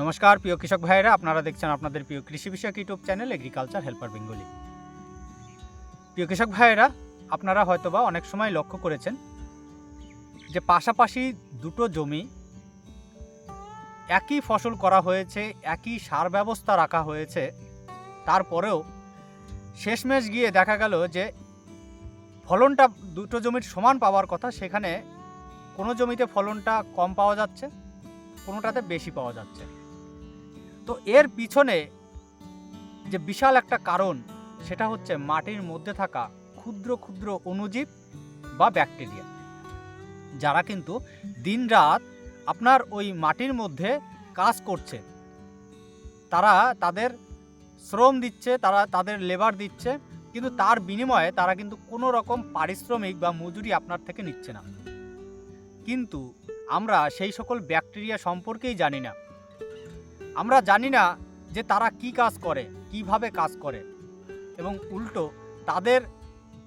নমস্কার, প্রিয় কৃষক ভাইয়েরা, আপনারা দেখছেন আপনাদের প্রিয় কৃষি বিষয়ক YouTube channel agriculture helper Bengali. প্রিয় কৃষক ভাইয়েরা, আপনারা হয়তোবা অনেক সময় লক্ষ্য করেছেন যে পাশাপাশি দুটো জমি একই ফসল করা হয়েছে, একই সার ব্যবস্থা রাখা হয়েছে। তারপরেও শেষমেশ গিয়ে দেখা গেল যে ফলনটা দুটো জমির সমান পাওয়ার কথা, সেখানে কোনো জমিতে ফলনটা কম পাওয়া যাচ্ছে, কোনোটাতে বেশি পাওয়া যাচ্ছে। তো এর পিছনে যে বিশাল একটা কারণ, সেটা হচ্ছে মাটির মধ্যে থাকা ক্ষুদ্র ক্ষুদ্র অণুজীব বা ব্যাকটেরিয়া, যারা কিন্তু দিনরাত আপনার ওই মাটির মধ্যে কাজ করছে। তারা তাদের শ্রম দিচ্ছে, তারা তাদের লেবার দিচ্ছে, কিন্তু তার বিনিময়ে তারা কিন্তু কোনো রকম পারিশ্রমিক বা মজুরি আপনার থেকে নিচ্ছে না। কিন্তু আমরা সেই সকল ব্যাকটেরিয়া সম্পর্কেই জানি না। আমরা জানি না যে তারা কি কাজ করে, কীভাবে কাজ করে। এবং উল্টো, তাদের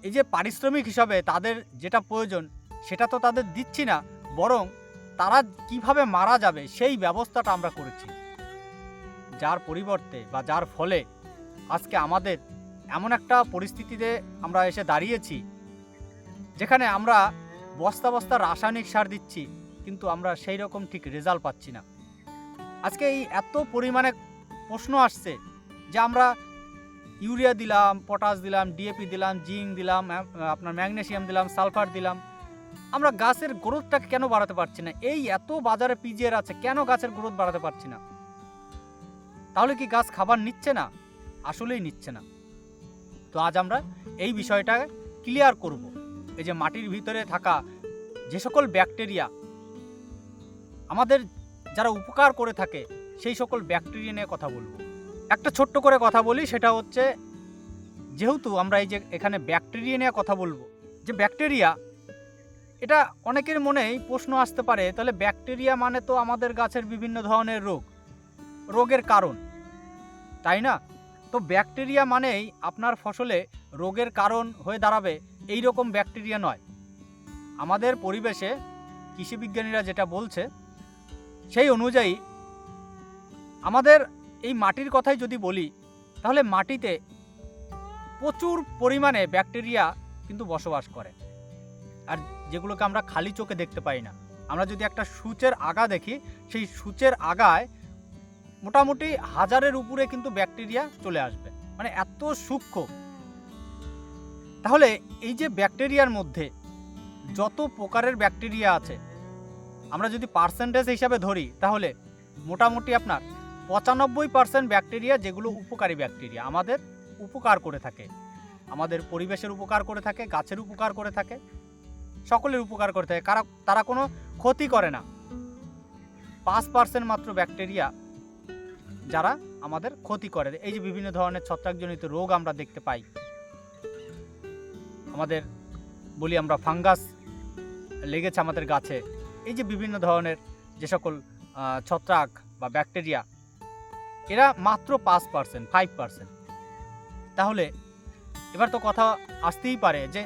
এই যে পারিশ্রমিক হিসাবে তাদের যেটা প্রয়োজন, সেটা তো তাদের দিচ্ছি না, বরং তারা কীভাবে মারা যাবে সেই ব্যবস্থাটা আমরা করেছি। যার পরিবর্তে বা যার ফলে আজকে আমাদের এমন একটা পরিস্থিতিতে আমরা এসে দাঁড়িয়েছি, যেখানে আমরা বস্তা বস্তা রাসায়নিক সার দিচ্ছি, কিন্তু আমরা সেই রকম ঠিক রেজাল্ট পাচ্ছি না। আজকে এই এত পরিমাণে প্রশ্ন আসছে যে আমরা ইউরিয়া দিলাম, পটাশ দিলাম ডিএপি দিলাম, জিঙ্ক দিলাম আপনার ম্যাগনেসিয়াম দিলাম, সালফার দিলাম। আমরা গাছের গ্রোথটাকে কেন বাড়াতে পারছি না? এই এত বাজারে পিজিএর আছে, কেন গাছের গ্রোথ বাড়াতে পারছি না? তাহলে কি গাছ খাবার নিচ্ছে না? আসলেই নিচ্ছে না। তো আজ আমরা এই বিষয়টা ক্লিয়ার করব। এই যে মাটির ভিতরে থাকা যে সকল ব্যাকটেরিয়া আমাদের যারা উপকার করে থাকে, সেই সকল ব্যাকটেরিয়া নিয়ে কথা বলব। একটা ছোট্ট করে কথা বলি, সেটা হচ্ছে, যেহেতু আমরা এই যে এখানে ব্যাকটেরিয়া নিয়ে কথা বলব, যে ব্যাকটেরিয়া এটা অনেকের মনেই প্রশ্ন আসতে পারে, তাহলে ব্যাকটেরিয়া মানে তো আমাদের গাছের বিভিন্ন ধরনের রোগ, রোগের কারণ, তাই না? তো ব্যাকটেরিয়া মানেই আপনার ফসলে রোগের কারণ হয়ে দাঁড়াবে এই রকম ব্যাকটেরিয়া নয়। আমাদের পরিবেশে কৃষিবিজ্ঞানীরা যেটা বলছে সেই অনুযায়ী আমাদের এই মাটির কথাই যদি বলি, তাহলে মাটিতে প্রচুর পরিমাণে ব্যাকটেরিয়া কিন্তু বসবাস করে। আর যেগুলোকে আমরা খালি চোখে দেখতে পাই না। আমরা যদি একটা সূচের আগা দেখি, সেই সূচের আগায় মোটামুটি হাজারের উপরে কিন্তু ব্যাকটেরিয়া চলে আসবে। মানে এত সূক্ষ্ম। তাহলে এই যে ব্যাকটেরিয়ার মধ্যে যত প্রকারের ব্যাকটেরিয়া আছে আমরা যদি পার্সেন্টেজ হিসাবে ধরি, তাহলে মোটামুটি আপনার পঁচানব্বই পার্সেন্ট ব্যাকটেরিয়া যেগুলো উপকারী ব্যাকটেরিয়া আমাদের উপকার করে থাকে। আমাদের পরিবেশের উপকার করে থাকে, গাছের উপকার করে থাকে, সকলের উপকার করে থাকে। কারা, তারা কোনো ক্ষতি করে না। পাঁচ পার্সেন্ট মাত্র ব্যাকটেরিয়া যারা আমাদের ক্ষতি করে। এই যে বিভিন্ন ধরনের ছত্রাকজনিত রোগ আমরা দেখতে পাই। আমাদের বলি আমরা ফাঙ্গাস লেগেছে আমাদের গাছে। এই যে বিভিন্ন ধরনের যে সকল ছত্রাক বা ব্যাকটেরিয়া, এরা মাত্র পাঁচ পার্সেন্ট ফাইভ পার্সেন্ট তাহলে এবার তো কথা আসতেই পারে যে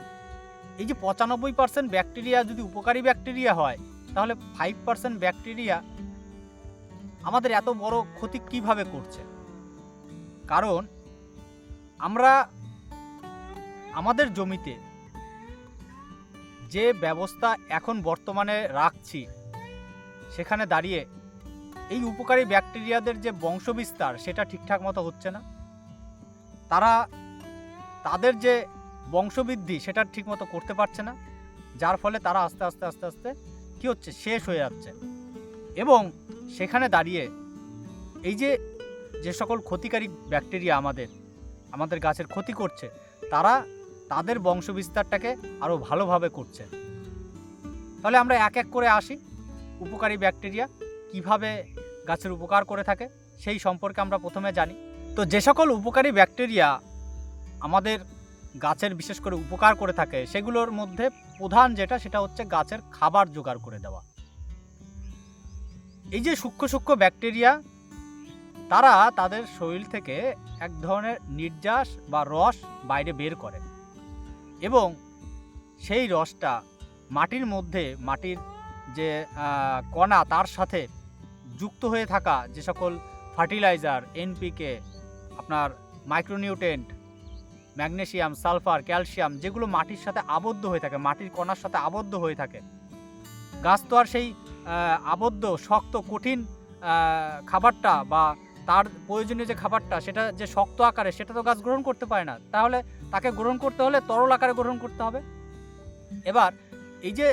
এই যে পঁচানব্বই পার্সেন্ট ব্যাকটেরিয়া যদি উপকারী ব্যাকটেরিয়া হয়, তাহলে ফাইভ পার্সেন্ট ব্যাকটেরিয়া আমাদের এত বড় ক্ষতি কীভাবে করছে? কারণ আমরা আমাদের জমিতে যে ব্যবস্থা এখন বর্তমানে রাখছি, সেখানে দাঁড়িয়ে এই উপকারী ব্যাকটেরিয়াদের যে বংশবিস্তার, সেটা ঠিকঠাক মতো হচ্ছে না। তারা তাদের যে বংশবৃদ্ধি, সেটা ঠিকমতো করতে পারছে না, যার ফলে তারা আস্তে আস্তে আস্তে আস্তে কী হচ্ছে, শেষ হয়ে যাচ্ছে। এবং সেখানে দাঁড়িয়ে এই যে যে সকল ক্ষতিকারী ব্যাকটেরিয়া আমাদের আমাদের গাছের ক্ষতি করছে, তারা তাদের বংশবিস্তারটাকে আরও ভালোভাবে করছে। তাহলে আমরা এক এক করে আসি, উপকারী ব্যাকটেরিয়া কীভাবে গাছের উপকার করে থাকে সেই সম্পর্কে আমরা প্রথমে জানি। তো যে সকল উপকারী ব্যাকটেরিয়া আমাদের গাছের বিশেষ করে উপকার করে থাকে, সেগুলোর মধ্যে প্রধান যেটা, সেটা হচ্ছে গাছের খাবার জোগাড় করে দেওয়া। এই যে সূক্ষ্ম সূক্ষ্ম ব্যাকটেরিয়া, তারা তাদের শরীর থেকে এক ধরনের নির্যাস বা রস বাইরে বের করে। এবং সেই রসটা মাটির মধ্যে, মাটির যে কণা তার সাথে যুক্ত হয়ে থাকা যে সকল ফার্টিলাইজার এনপিকে আপনার মাইক্রোনিউট্রেন্ট ম্যাগনেশিয়াম সালফার, ক্যালসিয়াম যেগুলো মাটির সাথে আবদ্ধ হয়ে থাকে, মাটির কণার সাথে আবদ্ধ হয়ে থাকে, গাছ তো আর সেই আবদ্ধ, শক্ত, কঠিন খাবারটা বা তার প্রয়োজনীয় যে খাবারটা, সেটা যে শক্ত আকারে, সেটা তো গাছ গ্রহণ করতে পারে না। তাহলে তাকে গ্রহণ করতে হলে তরল আকারে গ্রহণ করতে হবে। এবার এই যে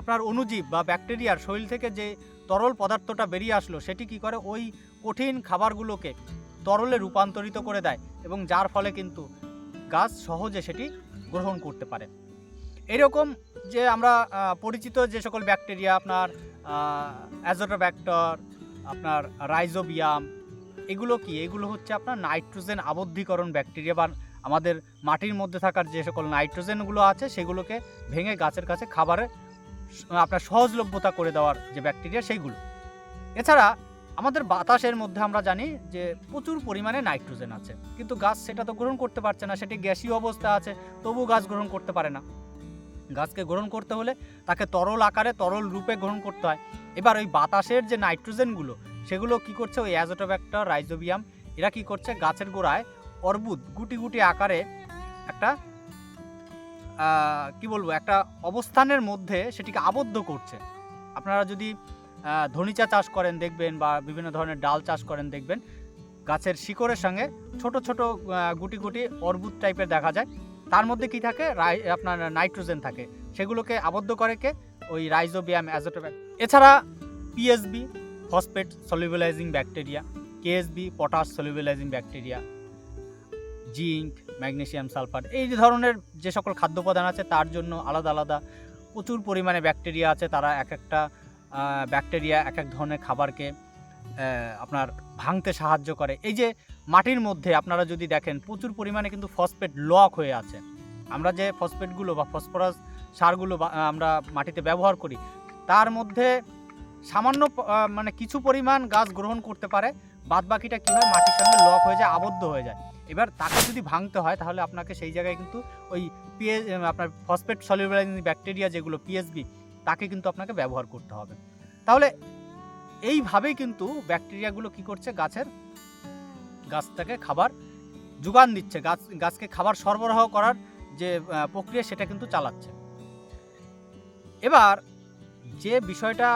আপনার অণুজীব বা ব্যাকটেরিয়ার শরীর থেকে যে তরল পদার্থটা বেরিয়ে আসলো, সেটি কি করে? ওই কঠিন খাবারগুলোকে তরলে রূপান্তরিত করে দেয় এবং যার ফলে কিন্তু গাছ সহজে সেটি গ্রহণ করতে পারে। এরকম যে আমরা পরিচিত যে সকল ব্যাকটেরিয়া, আপনার অ্যাজোটোব্যাক্টর আপনার রাইজোবিয়াম, এগুলো কি? এগুলো হচ্ছে আপনার নাইট্রোজেন আবদ্ধীকরণ ব্যাকটেরিয়া বা আমাদের মাটির মধ্যে থাকার যে সকল নাইট্রোজেনগুলো আছে, সেগুলোকে ভেঙে গাছের কাছে খাবারে আপনার সহজলভ্যতা করে দেওয়ার যে ব্যাকটেরিয়া, সেইগুলো। এছাড়া আমাদের বাতাসের মধ্যে আমরা জানি যে প্রচুর পরিমাণে নাইট্রোজেন আছে। কিন্তু গাছ সেটা তো গ্রহণ করতে পারছে না, সেটি গ্যাসীয় অবস্থা আছে তবু গাছ গ্রহণ করতে পারে না। গাছকে গ্রহণ করতে হলে তাকে তরল আকারে, তরল রূপে গ্রহণ করতে হয়। এবার ওই বাতাসের যে নাইট্রোজেনগুলো, সেগুলো কি করছে? ওই অ্যাজোটোব্যাক্টর রাইজোবিয়াম, এরা কি করছে? গাছের গোড়ায় অর্বুদ, গুটি গুটি আকারে একটা কি বলব, একটা অবস্থানের মধ্যে সেটিকে আবদ্ধ করছে। আপনারা যদি ধনিচা চাষ করেন দেখবেন বা বিভিন্ন ধরনের ডাল চাষ করেন দেখবেন, গাছের শিকড়ের সঙ্গে ছোট ছোট গুটি গুটি অর্বুদ টাইপের দেখা যায়। তার মধ্যে কি থাকে? রাই আপনার নাইট্রোজেন থাকে। সেগুলোকে আবদ্ধ করে কে? ওই রাইজোবিয়াম অ্যাজোটোব্যাক এছাড়া PSB phosphate solubilising bacteria KSB potash solubilising bacteria zinc magnesium sulphur এই ধরনের যে সকল খাদ্য উপাদান আছে, তার জন্য আলাদা আলাদা প্রচুর পরিমাণে ব্যাকটেরিয়া আছে। তারা এক একটা ব্যাকটেরিয়া এক এক ধরনের খাবারকে আপনার ভাঙতে সাহায্য করে। এই যে মাটির মধ্যে আপনারা যদি দেখেন, প্রচুর পরিমাণে কিন্তু ফসফেট লক হয়ে আছে। আমরা যে ফসফেটগুলো বা ফসফরাস সারগুলো আমরা মাটিতে ব্যবহার করি, তার মধ্যে সামান্য মানে কিছু পরিমাণ গাছ গ্রহণ করতে পারে বাদ বাকিটা কী হয় মাটির সঙ্গে লক হয়ে যায়, আবদ্ধ হয়ে যায়। এবার তাকে যদি ভাঙতে হয়, তাহলে আপনাকে সেই জায়গায় কিন্তু ওই পিএ আপনার ফসফেট সলিউবলাইজিং ব্যাকটেরিয়া যেগুলো পিএসবি তাকে কিন্তু আপনাকে ব্যবহার করতে হবে। তাহলে এইভাবেই কিন্তু ব্যাকটেরিয়াগুলো কি করছে, গাছের গাছটাকে খাবার যোগান দিচ্ছে, গাছ, গাছকে খাবার সরবরাহ করার যে প্রক্রিয়া সেটা কিন্তু চালাচ্ছে। এবার যে বিষয়টা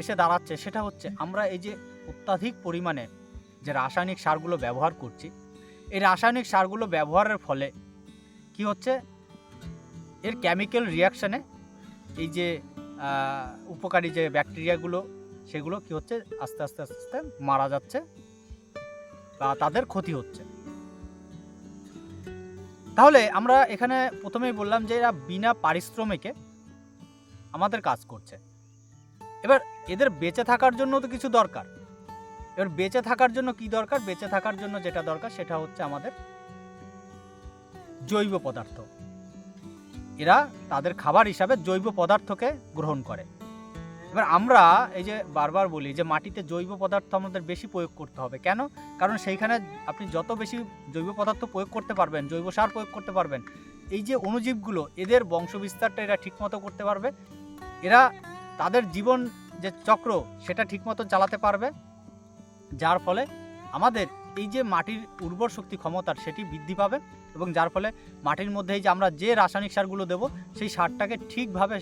এসে দাঁড়াচ্ছে সেটা হচ্ছে আমরা এই যে অত্যাধিক পরিমাণে যে রাসায়নিক সারগুলো ব্যবহার করছি, এই রাসায়নিক সারগুলো ব্যবহারের ফলে কি হচ্ছে? এর কেমিক্যাল রিয়াকশানে এই যে উপকারী যে ব্যাকটেরিয়াগুলো সেগুলো কি হচ্ছে? আস্তে আস্তে আস্তে আস্তে মারা যাচ্ছে। বা তাদের ক্ষতি হচ্ছে। তাহলে আমরা এখানে প্রথমেই বললাম যে এরা বিনা পারিশ্রমিকে আমাদের কাজ করছে। এবার এদের বেঁচে থাকার জন্য তো কিছু দরকার। এবার বেঁচে থাকার জন্য কি দরকার? বেঁচে থাকার জন্য যেটা দরকার সেটা হচ্ছে আমাদের জৈব পদার্থ। এরা তাদের খাবার হিসাবে জৈব পদার্থকে গ্রহণ করে। এবার আমরা এই যে বারবার বলি যে মাটিতে জৈব পদার্থ আমাদের বেশি প্রয়োগ করতে হবে। কেন? কারণ সেইখানে আপনি যত বেশি জৈব পদার্থ প্রয়োগ করতে পারবেন, জৈব সার প্রয়োগ করতে পারবেন, এই যে অণুজীবগুলো, এদের বংশবিস্তারটা এরা ঠিকমতো করতে পারবে? এরা তাদের জীবন যে চক্র, সেটা ঠিকমতো চালাতে পারবে? যার ফলে আমাদের এই যে মাটির উর্বর শক্তি ক্ষমতার, সেটি বৃদ্ধি পাবে এবং যার ফলে মাটির মধ্যে এই যে আমরা যে রাসায়নিক সারগুলো দেব, সেই সারটাকে ঠিকভাবে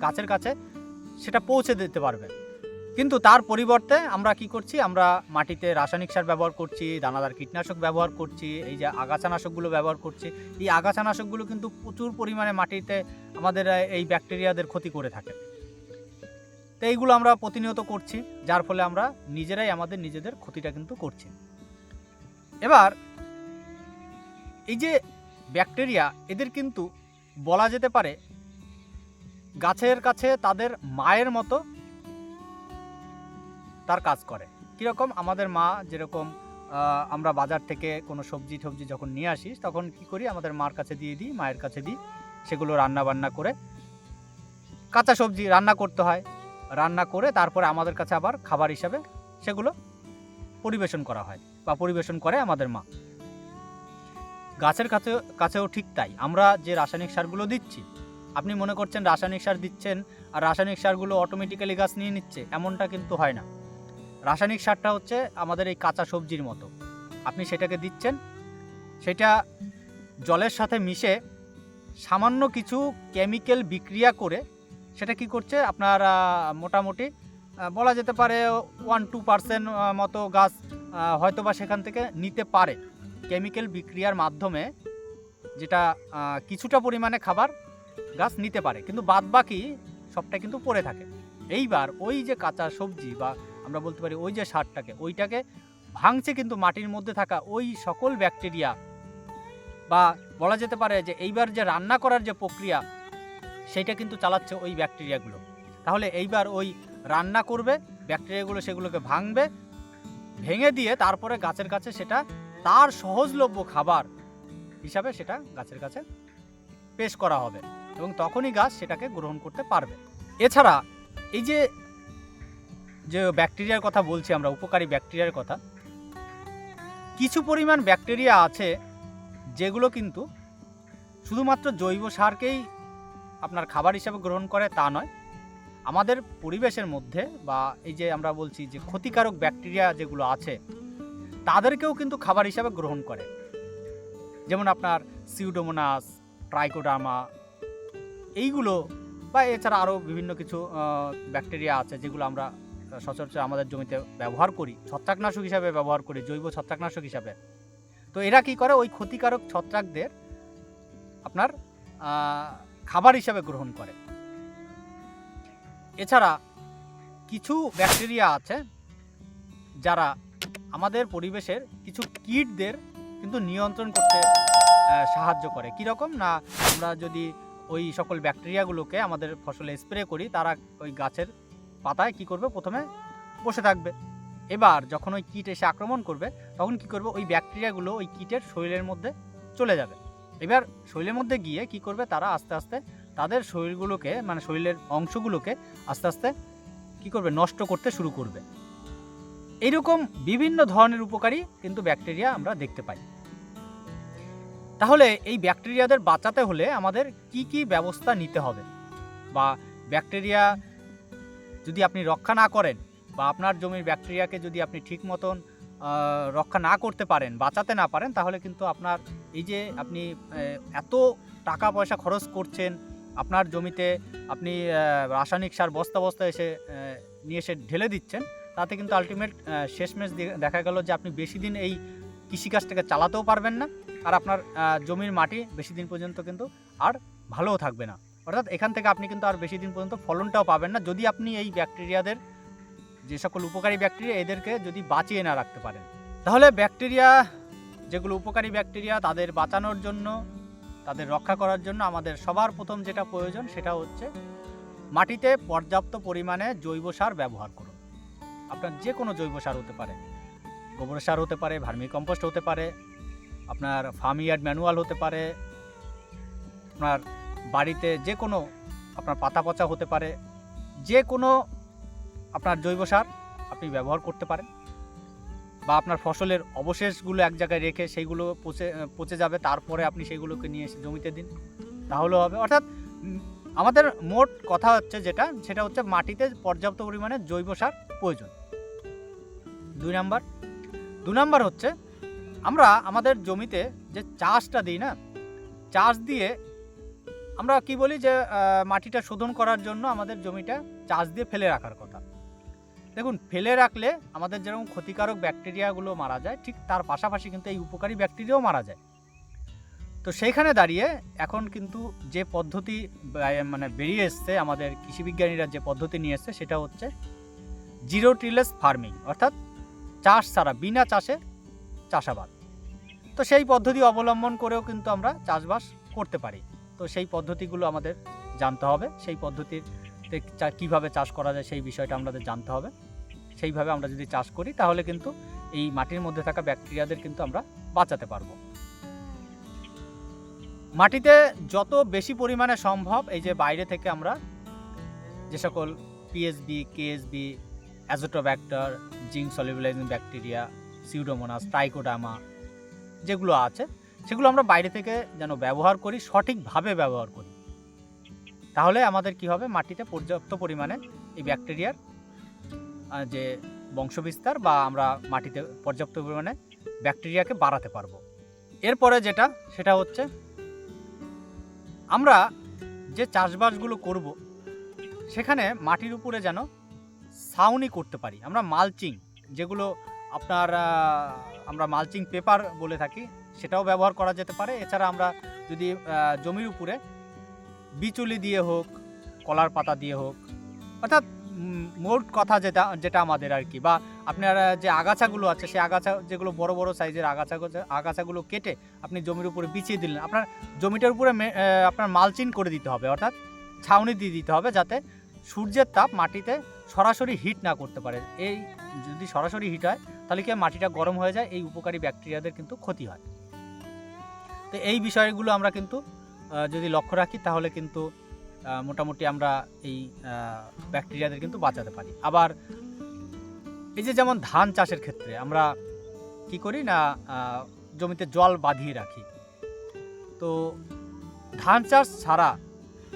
গাছের কাছে সেটা পৌঁছে দিতে পারবে। কিন্তু তার পরিবর্তে আমরা কি করছি? আমরা মাটিতে রাসায়নিক সার ব্যবহার করছি, দানাদার কীটনাশক ব্যবহার করছি, এই যে আগাছানাশকগুলো ব্যবহার করছি। এই আগাছানাশকগুলো কিন্তু প্রচুর পরিমাণে মাটিতে আমাদের এই ব্যাকটেরিয়াদের ক্ষতি করে থাকে। তো এইগুলো আমরা প্রতিনিয়ত করছি, যার ফলে আমরা নিজেরাই আমাদের নিজেদের ক্ষতিটা কিন্তু করছি। এবার, এই যে ব্যাকটেরিয়া, এদের কিন্তু বলা যেতে পারে গাছের কাছে তাদের মায়ের মতো তার কাজ করে। কীরকম আমাদের মা যেরকম আমরা বাজার থেকে কোনো সবজি টবজি যখন নিয়ে আসি, তখন কি করি, আমাদের মার কাছে দিয়ে দিই, মায়ের কাছে দিই, সেগুলো রান্না বান্না করে কাঁচা সবজি রান্না করতে হয়। রান্না করে তারপরে আমাদের কাছে আবার খাবার হিসাবে সেগুলো পরিবেশন করা হয় বা পরিবেশন করে আমাদের মা। গাছের কাছে, কাছেও ঠিক তাই। আমরা যে রাসায়নিক সারগুলো দিচ্ছি আপনি মনে করছেন রাসায়নিক সার দিচ্ছেন আর রাসায়নিক সারগুলো অটোমেটিক্যালি গাছ নিয়ে নিচ্ছে, এমনটা কিন্তু হয় না। রাসায়নিক সারটা হচ্ছে আমাদের এই কাঁচা সবজির মতো। আপনি সেটাকে দিচ্ছেন, সেটা জলের সাথে মিশে সামান্য কিছু কেমিক্যাল বিক্রিয়া করে সেটা কি করছে? আপনার মোটামুটি বলা যেতে পারে ওয়ান টু পার্সেন্ট মতো গাছ হয়তো বা সেখান থেকে নিতে পারে। কেমিক্যাল বিক্রিয়ার মাধ্যমে যেটা কিছুটা পরিমাণে খাবার গাছ নিতে পারে, কিন্তু বাদ বাকি সবটা কিন্তু পড়ে থাকে। এইবার ওই যে কাঁচা সবজি বা আমরা বলতে পারি ওই যে সারটাকে, ওইটাকে ভাঙছে কিন্তু মাটির মধ্যে থাকা ওই সকল ব্যাকটেরিয়া বা বলা যেতে পারে যে এইবার যে রান্না করার যে প্রক্রিয়া, সেইটা কিন্তু চালাচ্ছে ওই ব্যাকটেরিয়াগুলো। তাহলে এইবার ওই রান্না করবে, ব্যাকটেরিয়াগুলো সেগুলোকে ভাঙবে, ভেঙে দিয়ে তারপরে গাছের কাছে সেটা তার সহজলভ্য খাবার হিসাবে সেটা গাছের কাছে পেশ করা হবে। এবং তখনই গাছ সেটাকে গ্রহণ করতে পারবে। এছাড়া এই যে যে ব্যাকটেরিয়ার কথা বলছি আমরা, উপকারী ব্যাকটেরিয়ার কথা, কিছু পরিমাণ ব্যাকটেরিয়া আছে যেগুলো কিন্তু শুধুমাত্র জৈব সারকেই আপনার খাবার হিসাবে গ্রহণ করে তা নয়, আমাদের পরিবেশের মধ্যে বা এই যে আমরা বলছি যে ক্ষতিকারক ব্যাকটেরিয়া যেগুলো আছে, তাদেরকেও কিন্তু খাবার হিসাবে গ্রহণ করে। যেমন আপনার সিউডোমোনাস ট্রাইকোডার্মা এইগুলো বা এছাড়া আরও বিভিন্ন কিছু ব্যাকটেরিয়া আছে যেগুলো আমরা সচরাচর আমাদের জমিতে ব্যবহার করি, ছত্রাকনাশক হিসাবে ব্যবহার করি, জৈব ছত্রাকনাশক হিসাবে। তো এরা কি করে? ওই ক্ষতিকারক ছত্রাকদের আপনার খাবার হিসাবে গ্রহণ করে। এছাড়া কিছু ব্যাকটেরিয়া আছে যারা আমাদের পরিবেশের কিছু কীটদের কিন্তু নিয়ন্ত্রণ করতে সাহায্য করে। কীরকম? না, আমরা যদি ওই সকল ব্যাকটেরিয়াগুলোকে আমাদের ফসলে স্প্রে করি, তারা ওই গাছের পাতায় কি করবে? প্রথমে বসে থাকবে। এবার যখন ওই কীট এসে আক্রমণ করবে, তখন কি করবে? ওই ব্যাকটেরিয়াগুলো ওই কীটের শরীরের মধ্যে চলে যাবে। এবার শরীরের মধ্যে গিয়ে কি করবে? তারা আস্তে আস্তে তাদের শরীরগুলোকে মানে শরীরের অংশগুলোকে আস্তে আস্তে কি করবে? নষ্ট করতে শুরু করবে। এইরকম বিভিন্ন ধরনের উপকারী কিন্তু ব্যাকটেরিয়া আমরা দেখতে পাই। তাহলে এই ব্যাকটেরিয়াদের বাঁচাতে হলে আমাদের কি কি ব্যবস্থা নিতে হবে? বা ব্যাকটেরিয়া যদি আপনি রক্ষা না করেন বা আপনার জমির ব্যাকটেরিয়াকে যদি আপনি ঠিক মতন রক্ষা না করতে পারেন, বাঁচাতে না পারেন, তাহলে কিন্তু আপনার এই যে আপনি এত টাকা পয়সা খরচ করছেন, আপনার জমিতে আপনি রাসায়নিক সার বস্তা বস্তা এসে নিয়ে এসে ঢেলে দিচ্ছেন, তাতে কিন্তু আলটিমেট শেষমেশ দেখা গেল যে আপনি বেশি দিন এই কৃষিকাজটাকে চালাতেও পারবেন না। আর আপনার জমির মাটি বেশি দিন পর্যন্ত কিন্তু আর ভালোও থাকবে না। অর্থাৎ এখান থেকে আপনি কিন্তু আর বেশি দিন পর্যন্ত ফলনটাও পাবেন না যদি আপনি এই ব্যাকটেরিয়াদের, যে সকল উপকারী ব্যাকটেরিয়া, এদেরকে যদি বাঁচিয়ে না রাখতে পারেন। তাহলে ব্যাকটেরিয়া, যেগুলো উপকারী ব্যাকটেরিয়া, তাদের বাঁচানোর জন্য, তাদের রক্ষা করার জন্য আমাদের সবার প্রথম যেটা প্রয়োজন সেটা হচ্ছে মাটিতে পর্যাপ্ত পরিমাণে জৈব সার ব্যবহার করুন। আপনার যে কোনো জৈব সার হতে পারে। গোবর সার হতে পারে ভার্মি কম্পোস্ট হতে পারে আপনার ফার্মিয়ার্ড ম্যানুয়াল হতে পারে, আপনার বাড়িতে যে কোনো আপনার পাতা পচা হতে পারে, যে কোনো আপনার জৈব সার আপনি ব্যবহার করতে পারেন বা আপনার ফসলের অবশেষগুলো এক জায়গায় রেখে সেইগুলো পচে পচে যাবে, তারপরে আপনি সেইগুলোকে নিয়ে এসে জমিতে দিন, তাহলেও হবে। অর্থাৎ আমাদের মোট কথা হচ্ছে যেটা, সেটা হচ্ছে মাটিতে পর্যাপ্ত পরিমাণে জৈব সার প্রয়োজন। দুই নাম্বার, দু নাম্বার হচ্ছে আমরা আমাদের জমিতে যে চাষটা দিই না, চাষ দিয়ে আমরা কি বলি যে মাটিটা শোধন করার জন্য আমাদের জমিটা চাষ দিয়ে ফেলে রাখার কথা। দেখুন, ফেলে রাখলে আমাদের যেরকম ক্ষতিকারক ব্যাকটেরিয়াগুলো মারা যায়, ঠিক তার পাশাপাশি কিন্তু এই উপকারী ব্যাকটেরিয়াও মারা যায়। তো সেইখানে দাঁড়িয়ে এখন কিন্তু যে পদ্ধতি মানে বেরিয়ে এসছে, আমাদের কৃষিবিজ্ঞানীরা যে পদ্ধতি নিয়ে এসছে, সেটা হচ্ছে জিরো টিলেস ফার্মিং অর্থাৎ চাষ ছাড়া, বিনা চাষে চাষাবাদ। তো সেই পদ্ধতি অবলম্বন করেও কিন্তু আমরা চাষবাস করতে পারি। তো সেই পদ্ধতিগুলো আমাদের জানতে হবে। সেই পদ্ধতিতে চা- কীভাবে চাষ করা যায় সেই বিষয়টা আমাদের জানতে হবে। সেইভাবে আমরা যদি চাষ করি তাহলে কিন্তু এই মাটির মধ্যে থাকা ব্যাকটেরিয়াদের কিন্তু আমরা বাঁচাতে পারব। মাটিতে যত বেশি পরিমাণে সম্ভব এই যে বাইরে থেকে আমরা যে সকল PSB KSB azotobacter zinc solubilizing bacteria pseudomonas trichoderma যেগুলো আছে, সেগুলো আমরা বাইরে থেকে যেন ব্যবহার করি, সঠিকভাবে ব্যবহার করি। তাহলে আমাদের কি হবে? মাটিতে পর্যাপ্ত পরিমাণে এই ব্যাকটেরিয়ার যে বংশবিস্তার বা আমরা মাটিতে পর্যাপ্ত পরিমাণে ব্যাকটেরিয়াকে বাড়াতে পারব। এরপরে যেটা, সেটা হচ্ছে আমরা যে চাষবাসগুলো করব, সেখানে মাটির উপরে যেন ছাউনি করতে পারি। আমরা মালচিং যেগুলো আপনার আমরা মালচিং পেপার বলে থাকি, সেটাও ব্যবহার করা যেতে পারে। এছাড়া আমরা যদি জমির উপরে বিচুলি দিয়ে হোক, কলার পাতা দিয়ে হোক, অর্থাৎ মোট কথা যেটা যেটা আমাদের আর কি, বা আপনার যে আগাছাগুলো আছে, সেই আগাছা, যেগুলো বড় বড় সাইজের আগাছা, আগাছাগুলো কেটে আপনি জমির উপরে বিছিয়ে দিলেন, আপনার জমিটার উপরে আপনার মালচিং করে দিতে হবে, অর্থাৎ ছাউনি দিয়ে দিতে হবে যাতে সূর্যের তাপ মাটিতে সরাসরি হিট না করতে পারে। এই যদি সরাসরি হিট হয়, তাহলে কি মাটিটা গরম হয়ে যায়? এই উপকারী ব্যাকটেরিয়াদের কিন্তু ক্ষতি হয়। তো এই বিষয়গুলো আমরা কিন্তু যদি লক্ষ্য রাখি, তাহলে কিন্তু মোটামুটি আমরা এই ব্যাকটেরিয়াদের কিন্তু বাঁচাতে পারি। আবার এই যে যেমন ধান চাষের ক্ষেত্রে আমরা কি করি না জমিতে জল বাঁধিয়ে রাখি। তো ধান চাষ ছাড়া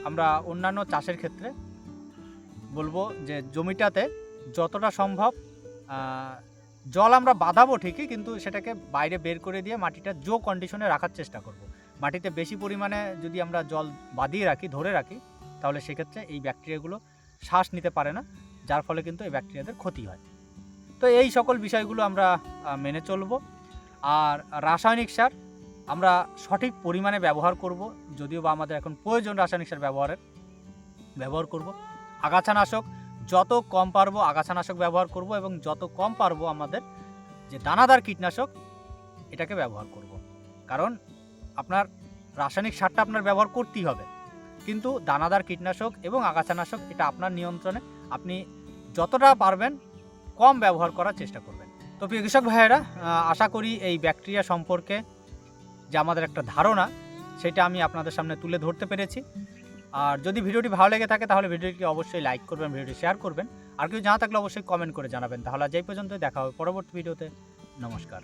আমরা অন্যান্য চাষের ক্ষেত্রে বলব যে জমিটাতে যতটা সম্ভব জল আমরা বাঁধাবো ঠিকই, কিন্তু সেটাকে বাইরে বের করে দিয়ে মাটিটা জো কন্ডিশনে রাখার চেষ্টা করব। মাটিতে বেশি পরিমাণে যদি আমরা জল বাঁধিয়ে রাখি, ধরে রাখি, তাহলে সেক্ষেত্রে এই ব্যাকটেরিয়াগুলো শ্বাস নিতে পারে না, যার ফলে কিন্তু এই ব্যাকটেরিয়াদের ক্ষতি হয়। তো এই সকল বিষয়গুলো আমরা মেনে চলব। আর রাসায়নিক সার আমরা সঠিক পরিমাণে ব্যবহার করব, যদিও বা আমাদের এখন প্রয়োজন রাসায়নিক সার ব্যবহারের, ব্যবহার করব। আগাছানাশক, যত কম পারব আগাছানাশক ব্যবহার করব এবং যত কম পারব আমাদের যে দানাদার কীটনাশক, এটাকে ব্যবহার করব। কারণ আপনার রাসায়নিক সারটা আপনার ব্যবহার করতেই হবে। কিন্তু দানাদার কীটনাশক এবং আগাছানাশক, এটা আপনার নিয়ন্ত্রণে। আপনি যতটা পারবেন, কম ব্যবহার করার চেষ্টা করবেন। তো প্রিয় কৃষক ভাইয়েরা আশা করি এই ব্যাকটেরিয়া সম্পর্কে যে আমাদের একটা ধারণা, সেটা আমি আপনাদের সামনে তুলে ধরতে পেরেছি। আর যদি ভিডিওটি ভালো লেগে থাকে তাহলে ভিডিওটি অবশ্যই লাইক করবেন, ভিডিওটি শেয়ার করবেন। আর কেউ জানা থাকলে অবশ্যই কমেন্ট করে জানাবেন। তাহলে এই পর্যন্ত দেখা হবে পরবর্তী ভিডিওতে নমস্কার।